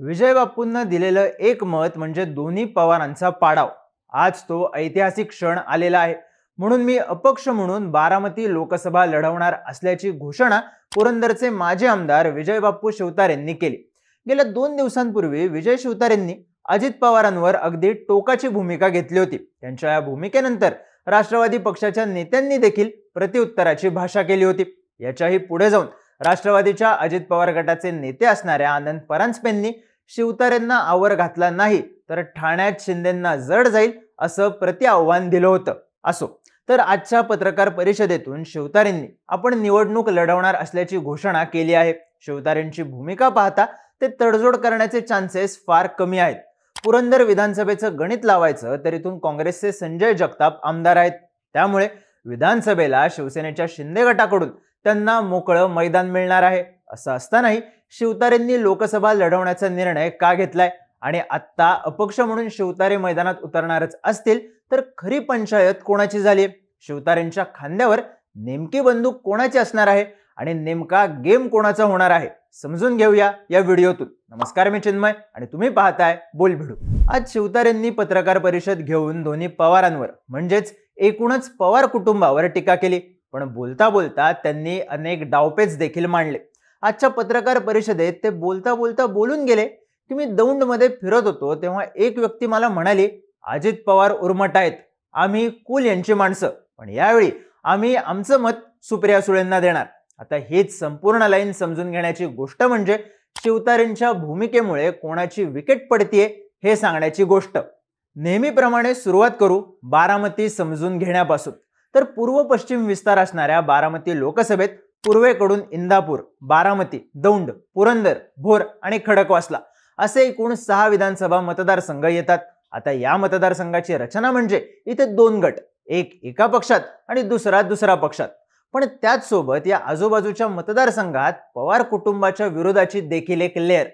विजय बापूंना दिलेलं एक मत म्हणजे दोन्ही पवारांचा पाडाव. आज तो ऐतिहासिक क्षण आलेला आहे. म्हणून मी अपक्ष म्हणून बारामती लोकसभा लढवणार असल्याची घोषणा पुरंदरचे माजी आमदार विजय बापू शिवतारेंनी केली. गेल्या दोन दिवसांपूर्वी विजय शिवतारेंनी अजित पवारांवर अगदी टोकाची भूमिका घेतली होती. त्यांच्या या भूमिकेनंतर राष्ट्रवादी पक्षाच्या नेत्यांनी देखील प्रतिउत्तराची भाषा केली होती. याच्याही पुढे जाऊन राष्ट्रवादीच्या अजित पवार गटाचे नेते असणाऱ्या आनंद परांजपेंनी शिवतारेंना आवर घातला नाही तर ठाण्यात शिंदेंना जड जाईल असं प्रति आव्हान दिलं होतं. असो. तर आजच्या पत्रकार परिषदेतून शिवतारेंनी आपण निवडणूक लढवणार असल्याची घोषणा केली आहे. शिवतारेंची भूमिका पाहता ते तडजोड करण्याचे चान्सेस फार कमी आहेत. पुरंदर विधानसभेचं गणित लावायचं तर इथून काँग्रेसचे संजय जगताप आमदार आहेत. त्यामुळे विधानसभेला शिवसेनेच्या शिंदे गटाकडून त्यांना मोकळं मैदान मिळणार आहे. असं असतानाही शिवतारेंनी लोकसभा लढवण्याचा निर्णय का घेतलाय? आणि आत्ता अपक्ष म्हणून शिवतारे मैदानात उतरणारच असतील तर खरी पंचायत कोणाची झाली शिवतारेंच्या खांद्यावर नेमकी बंदूक कोणाची असणार आहे? आणि नेमका गेम कोणाचा होणार आहे? समजून घेऊया या व्हिडिओतून. नमस्कार मी चिन्मय आणि तुम्ही पाहताय बोल भिडू आज शिवतारेंनी पत्रकार परिषद घेऊन दोन्ही पवारांवर म्हणजेच एकूणच पवार कुटुंबावर टीका केली. पण बोलता बोलता त्यांनी अनेक डावपेच देखील मांडले. आजच्या पत्रकार परिषदेत ते बोलता बोलता बोलून गेले. की मी दौंडमध्ये फिरत होतो तेव्हा एक व्यक्ती मला म्हणाली अजित पवार उर्मट आहेत आम्ही कुल यांची माणसं. पण यावेळी आम्ही आमचं मत सुप्रिया सुळेंना देणार. आता हीच संपूर्ण लाईन समजून घेण्याची गोष्ट म्हणजे शिवतारेंच्या भूमिकेमुळे कोणाची विकेट पडतीये हे सांगण्याची गोष्ट. नेहमीप्रमाणे सुरुवात करू बारामती समजून घेण्यापासून. तर पूर्व पश्चिम विस्तार असणाऱ्या बारामती लोकसभेत पूर्वेकडून इंदापूर बारामती दौंड पुरंदर भोर आणि खडकवासला असे एकूण सहा विधानसभा मतदारसंघ येतात. आता या मतदारसंघाची रचना म्हणजे इथे दोन गट एक एका पक्षात आणि दुसरा दुसरा पक्षात. पण त्याच सोबत या आजूबाजूच्या मतदारसंघात पवार कुटुंबाच्या विरोधाची देखील एक लेअर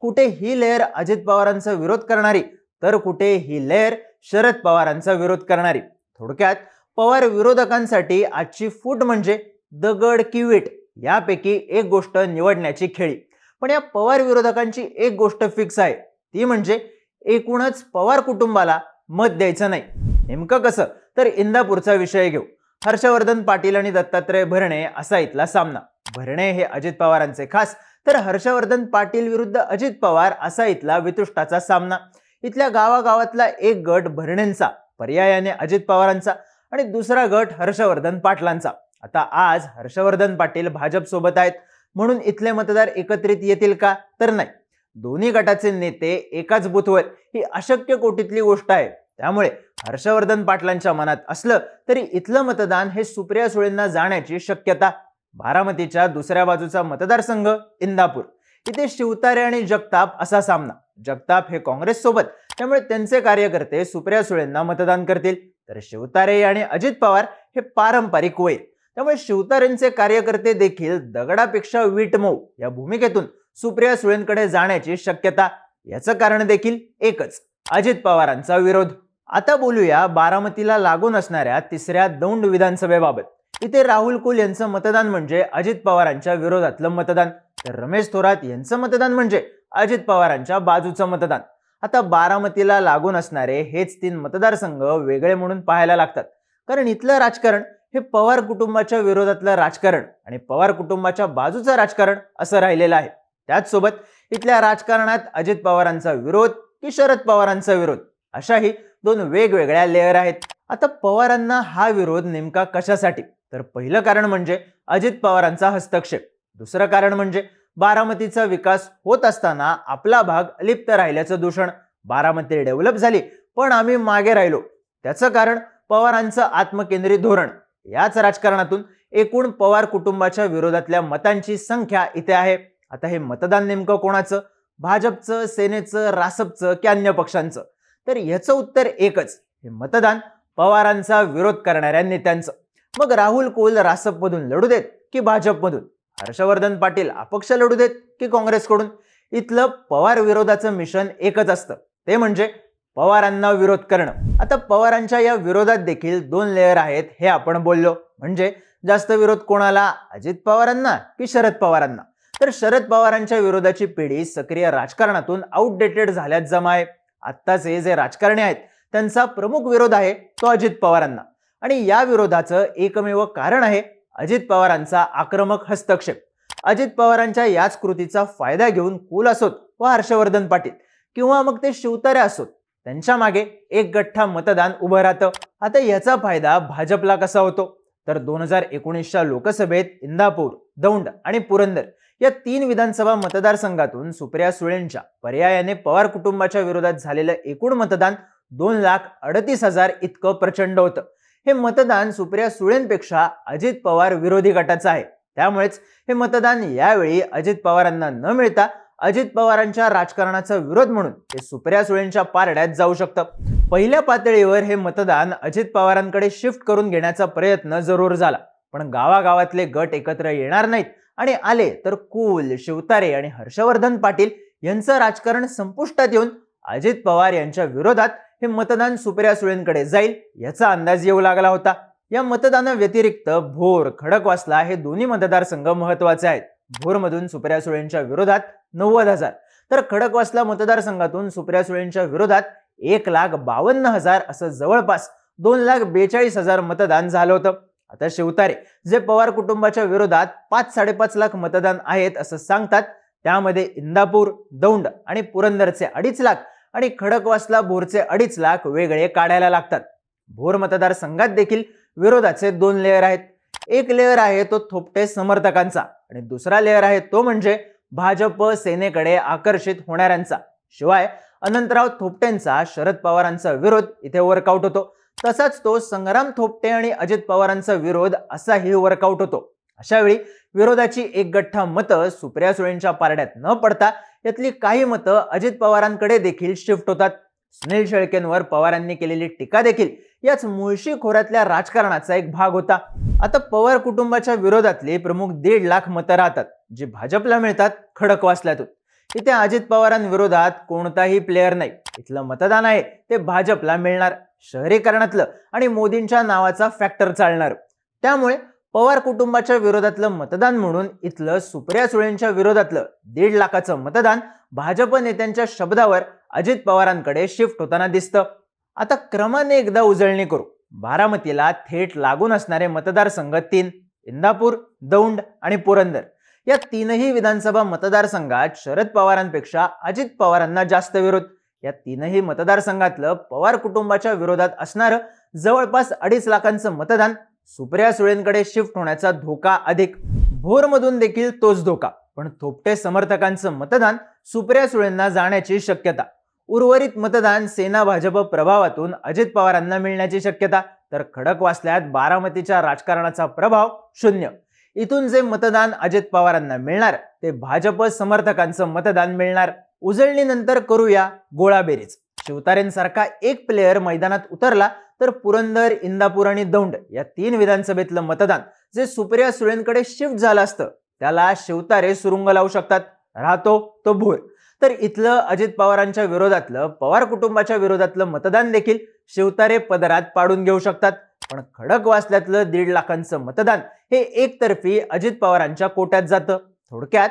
कुठे ही लेअर अजित पवारांचा विरोध करणारी तर कुठे ही लेअर शरद पवारांचा विरोध करणारी. थोडक्यात पवार विरोधकांसाठी आजची फूट म्हणजे दगड की वीट यापैकी एक गोष्ट निवडण्याची खेळी. पण या पवार विरोधकांची एक गोष्ट फिक्स आहे. ती म्हणजे एकूणच पवार कुटुंबाला मत द्यायचं नाही. नेमकं कसं? तर इंदापूरचा विषय घेऊ. हर्षवर्धन पाटील आणि दत्तात्रय भरणे असा इथला सामना. भरणे हे अजित पवारांचे खास. तर हर्षवर्धन पाटील विरुद्ध अजित पवार असा इथला वितुष्टाचा सामना. इथल्या गावागावातला एक गट भरणेंचा पर्यायाने अजित पवारांचा आणि दुसरा गट हर्षवर्धन पाटलांचा. आता आज हर्षवर्धन पाटील भाजप सोबत आहेत. म्हणून इथले मतदार एकत्रित येतील का? तर नाही. दोन्ही गटाचे नेते एकाच बुथवर ही अशक्य कोटीतली गोष्ट आहे. त्यामुळे हर्षवर्धन पाटलांच्या मनात असलं तरी इथलं मतदान हे सुप्रिया सुळेंना जाण्याची शक्यता. बारामतीच्या दुसऱ्या बाजूचा मतदारसंघ इंदापूर. इथे शिवतारे आणि जगताप असा सामना. जगताप हे काँग्रेस सोबत. त्यामुळे त्यांचे कार्यकर्ते सुप्रिया सुळेंना मतदान करतील. तर शिवतारे आणि अजित पवार हे पारंपरिक वैर त्यामुळे शिवतारेंचे कार्यकर्ते देखील दगडापेक्षा वीट मऊ या भूमिकेतून सुप्रिया सुळेंकडे जाण्याची शक्यता याचं कारण देखील एकच. अजित पवारांचा विरोध. आता बोलूया बारामतीला लागून असणाऱ्या तिसऱ्या दौंड विधानसभेबाबत. इथे राहुल कुल यांचं मतदान म्हणजे अजित पवारांच्या विरोधातलं मतदान. तर रमेश थोरात यांचं मतदान म्हणजे अजित पवारांच्या बाजूचं मतदान. आता बारामतीला लागून असणारे हेच तीन मतदारसंघ वेगळे म्हणून पाहायला लागतात. कारण इथलं राजकारण हे पवार कुटुंबाच्या विरोधातलं राजकारण आणि पवार कुटुंबाच्या बाजूचं राजकारण असं राहिलेलं आहे. त्याचसोबत इथल्या राजकारणात अजित पवारांचा विरोध की शरद पवारांचा विरोध अशाही दोन वेगवेगळ्या लेअर आहेत. आता पवारांना हा विरोध नेमका कशासाठी? तर पहिलं कारण म्हणजे अजित पवारांचा हस्तक्षेप. दुसरं कारण म्हणजे बारामतीचा विकास होत असताना आपला भाग लिप्त राहिल्याचं दूषण. बारामती डेव्हलप झाली पण आम्ही मागे राहिलो. त्याचं कारण पवारांचं आत्मकेंद्रित धोरण. याच राजकारणातून एकूण पवार कुटुंबाच्या विरोधातल्या मतांची संख्या इथे आहे. आता हे मतदान नेमकं कोणाचं? भाजपचं सेनेचं रासपचं की अन्य पक्षांचं? तर ह्याचं उत्तर एकच. हे मतदान पवारांचा विरोध करणाऱ्या नेत्यांचं. मग राहुल कोल रासपमधून लढू देत की भाजपमधून? हर्षवर्धन पाटील अपक्ष लढू देत की काँग्रेसकडून? इथलं पवार विरोधाचं मिशन एकच असतं. ते म्हणजे पवारांना विरोध करणं. आता पवारांच्या या विरोधात देखील दोन लेअर आहेत हे आपण बोललो. म्हणजे जास्त विरोध कोणाला? अजित पवारांना की शरद पवारांना? तर शरद पवारांच्या विरोधाची पिढी सक्रिय राजकारणातून आउटडेटेड झाल्यात जमा आहे आत्ताचे जे राजकारणी आहेत त्यांचा प्रमुख विरोध आहे तो अजित पवारांना. आणि या विरोधाचं एकमेव कारण आहे अजित पवारांचा आक्रमक हस्तक्षेप. अजित पवारांच्या याच कृतीचा फायदा घेऊन कुल असोत व हर्षवर्धन पाटील किंवा मग ते शिवतारे असोत. त्यांच्या मागे एक गठ्ठा मतदान उभं राहतं. आता याचा फायदा भाजपला कसा होतो? तर दोन हजार एकोणीसच्या लोकसभेत इंदापूर दौंड आणि पुरंदर या तीन विधानसभा मतदारसंघातून सुप्रिया सुळेंच्या पर्यायाने पवार कुटुंबाच्या विरोधात झालेलं एकूण मतदान दोन लाख अडतीस हजार इतकं प्रचंड होतं. हे मतदान सुप्रिया सुळेंपेक्षा अजित पवार विरोधी गटाचं आहे. त्यामुळेच हे मतदान यावेळी अजित पवारांना न मिळता अजित पवारांच्या राजकारणाचा विरोध म्हणून हे सुप्रिया सुळेंच्या पारड्यात जाऊ शकतं. पहिल्या पातळीवर हे मतदान अजित पवारांकडे शिफ्ट करून घेण्याचा प्रयत्न जरूर झाला. पण गावागावातले गट एकत्र येणार नाहीत आणि आले तर कुल शिवतारे आणि हर्षवर्धन पाटील यांचं राजकारण संपुष्टात येऊन अजित पवार यांच्या विरोधात हे मतदान सुप्रिया सुळेंकडे जाईल याचा अंदाज येऊ लागला होता. या मतदानाव्यतिरिक्त भोर खडकवासला हे दोन्ही मतदारसंघ महत्त्वाचे आहेत. भोरमधून सुप्रिया सुळेंच्या विरोधात नव्वद हजार. तर खडकवासला मतदारसंघातून सुप्रिया सुळेंच्या विरोधात एक लाख बावन्न हजार असं जवळपास दोन लाख बेचाळीस हजार मतदान झालं होतं. आता शिवतारे जे पवार कुटुंबाच्या विरोधात पाच साडेपाच लाख मतदान आहेत असं सांगतात त्यामध्ये इंदापूर दौंड आणि पुरंदरचे अडीच लाख आणि खडकवासला भोरचे अडीच लाख वेगळे काढायला लागतात. भोर मतदारसंघात देखील विरोधाचे दोन लेअर आहेत. एक लेअर आहे तो थोपटे समर्थकांचा आणि दुसरा लेअर आहे तो म्हणजे भाजप सेनेकडे आकर्षित होणाऱ्यांचा. शिवाय अनंतराव थोपटेंचा शरद पवारांचा विरोध इथे वर्कआउट होतो. तसाच तो संग्राम थोपटे आणि अजित पवारांचा विरोध असाही वर्कआउट होतो. अशावेळी विरोधाची एक गठ्ठा मतं सुप्रिया सुळेंच्या पारड्यात न पडता यातली काही मतं अजित पवारांकडे देखील शिफ्ट होतात. सुनील शेळकेंवर पवारांनी केलेली टीका देखील याच मुळशी खोऱ्यातल्या राजकारणाचा एक भाग होता. आता पवार कुटुंबाच्या विरोधातले प्रमुख दीड लाख मतं राहतात जे भाजपला मिळतात खडकवासल्यातून इथे अजित पवारांविरोधात कोणताही प्लेअर नाही. इथलं मतदान आहे ते भाजपला मिळणार शहरीकरणातलं आणि मोदींच्या नावाचा फॅक्टर चालणार. त्यामुळे पवार कुटुंबाच्या विरोधातलं मतदान म्हणून इथलं सुप्रिया सुळेंच्या विरोधातलं दीड लाखाचं मतदान भाजप नेत्यांच्या शब्दावर अजित पवारांकडे शिफ्ट होताना दिसतं. आता क्रमाने एकदा उजळणी करू. बारामतीला थेट लागून असणारे मतदारसंघ तीन इंदापूर दौंड आणि पुरंदर. या तीनही विधानसभा मतदारसंघात शरद पवारांपेक्षा अजित पवारांना जास्त विरोध. या तीनही मतदारसंघातलं पवार कुटुंबाच्या विरोधात असणारं जवळपास अडीच लाखांचं मतदान सुप्रिया सुळेंकडे शिफ्ट होण्याचा धोका अधिक. भोरमधून देखील तोच धोका पण थोपटे समर्थकांचं मतदान सुप्रिया सुळेंना जाण्याची शक्यता. उर्वरित मतदान सेना भाजप प्रभावातून अजित पवारांना मिळण्याची शक्यता तर खडकवासल्यात बारामतीच्या राजकारणाचा प्रभाव शून्य. इथून जे मतदान अजित पवारांना मिळणार ते भाजप समर्थकांचं मतदान मिळणार. उजळणीनंतर करूया गोळाबेरीज. शिवतारेंसारखा एक प्लेयर मैदानात उतरला तर पुरंदर इंदापूर आणि दौंड या तीन विधानसभेतलं मतदान जे सुप्रिया सुळेंकडे शिफ्ट झालं असतं त्याला शिवतारे सुरुंग लावू शकतात. राहतो तो भोर. तर इथलं अजित पवारांच्या विरोधातलं पवार कुटुंबाच्या विरोधातलं मतदान देखील शिवतारे पदरात पाडून घेऊ शकतात. पण खडक वाचल्यातलं दीड लाखांचं मतदान हे एकतर्फी अजित पवारांच्या कोट्यात जातं. थोडक्यात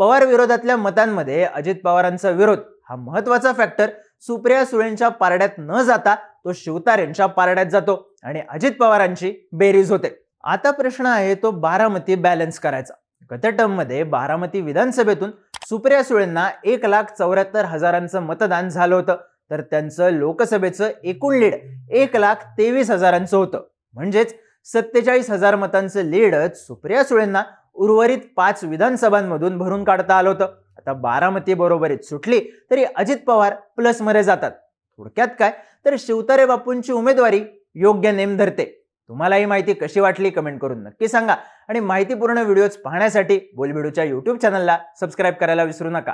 पवार विरोधातल्या मतांमध्ये अजित पवारांचा विरोध हा महत्त्वाचा फॅक्टर सुप्रिया सुळेंच्या पारड्यात न जाता तो शिवतारेंच्या पारड्यात जातो आणि अजित पवारांची बेरीज होते. आता प्रश्न आहे तो बारामती बॅलन्स करायचा. गत टर्ममध्ये बारामती विधानसभेतून सुप्रिया सुळेंना एक लाख चौऱ्याहत्तर हजारांचं मतदान झालं होतं. तर त्यांचं लोकसभेचं एकूण लीड एक लाख तेवीस हजारांचं होतं. म्हणजेच सत्तेचाळीस हजार मतांचं लीडच सुप्रिया सुळेंना उर्वरित पाच विधानसभांमधून भरून काढता आलं होतं. आता बारामती बरोबरीत सुटली तरी अजित पवार प्लसमध्ये जातात. थोडक्यात काय? तर शिवतारे बापूंची उमेदवारी योग्य नेम धरते. तुम्हाला ही माहिती कशी वाटली कमेंट करून नक्की सांगा. आणि माहितीपूर्ण व्हिडिओज पाहण्यासाठी बोलबिडूच्या युट्यूब चॅनलला सबस्क्राईब करायला विसरू नका.